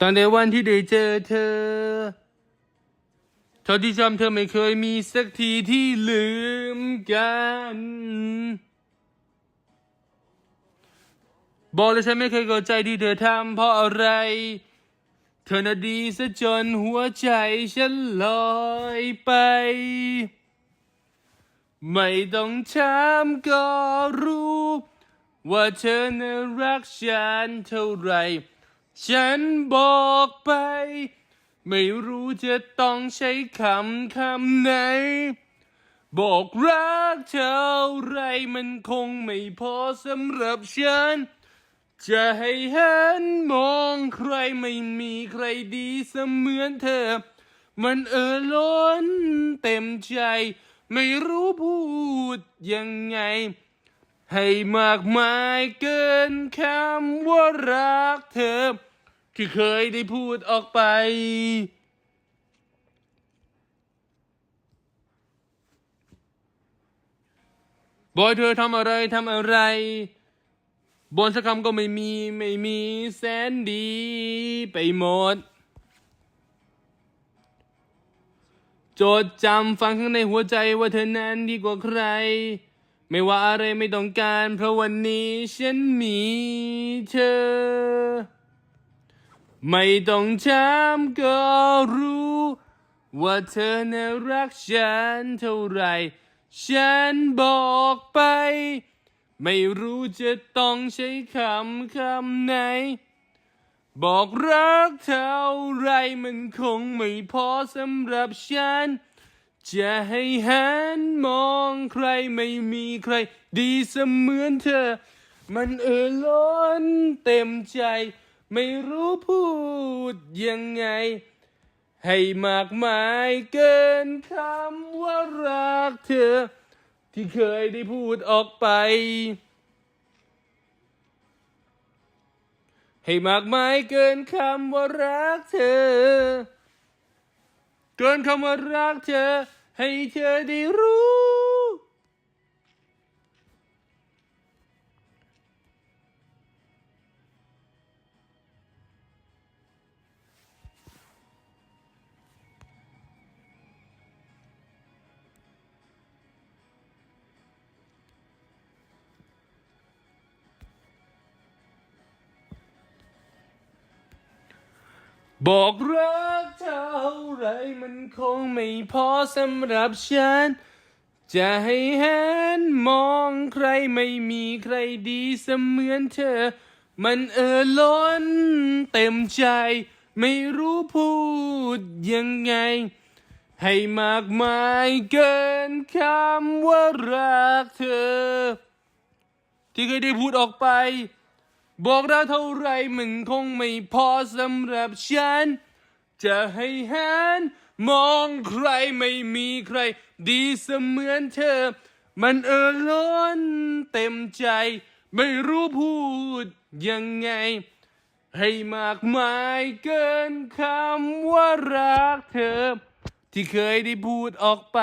ตั้งแต่วันที่ได้เจอเธอเท่าที่จำเธอไม่เคยมีสักทีที่ลืมกัน บอกเลยฉันไม่เคยเข้าใจที่เธอทำเพราะอะไร เธอน่ะดีซะจนหัวใจฉันลอยไป ไม่ต้องถามก็รู้ ว่าเธอน่ะรักฉันเท่าไหร่ ฉันบอกไป ไม่รู้จะต้องใช้คำคำไหน บอกรักเท่าไรมันคงไม่พอสำหรับฉัน จะให้เห็นมองใครไม่มีใครดีเสมือนเธอ มันเออล้นเต็มใจ ไม่รู้พูดยังไง ให้มากมายเกินคำว่ารักเธอ ที่เคยได้พูดออกไป บอยเธอทำอะไรทำอะไร บนสักคำก็ไม่มีไม่มีแสนดีไปหมด โจดจำฟังข้างในหัวใจว่าเธอนั้นดีกว่าใคร ไม่ว่าอะไรไม่ต้องการ เพราะวันนี้ฉันมีเธอ ไม่ต้องถามก็รู้ ว่าเธอน่ารักฉันเท่าไหรฉันบอกไป ไม่รู้จะต้องใช้คำคำไหน บอกรักเท่าไรมันคงไม่พอสำหรับฉัน จะให้หันมองใครไม่มีใคร ดีเสมือนเธอ มันเออล้นเต็มใจ ไม่รู้พูดยังไง ให้มากมายเกินคำว่ารักเธอ ที่เคยได้พูดออกไป ให้มากมายเกินคำว่ารักเธอ เกินคำว่ารักเธอ ให้เธอได้รู้ บอกรักเท่าไรมันคงไม่พอสำหรับฉัน จะให้เห็นมองใครไม่มีใครดีเสมือนเธอ มันเออล้นเต็มใจ ไม่รู้พูดยังไง ให้มากมายเกินคำว่ารักเธอ ที่เคยได้พูดออกไป บอกเราเท่าไรมันคงไม่พอสำหรับฉัน จะให้หันมองใครไม่มีใคร ดีเสมือนเธอ มันเออล้นเต็มใจ ไม่รู้พูดยังไง ให้มากมายเกินคำว่ารักเธอ ที่เคยได้พูดออกไป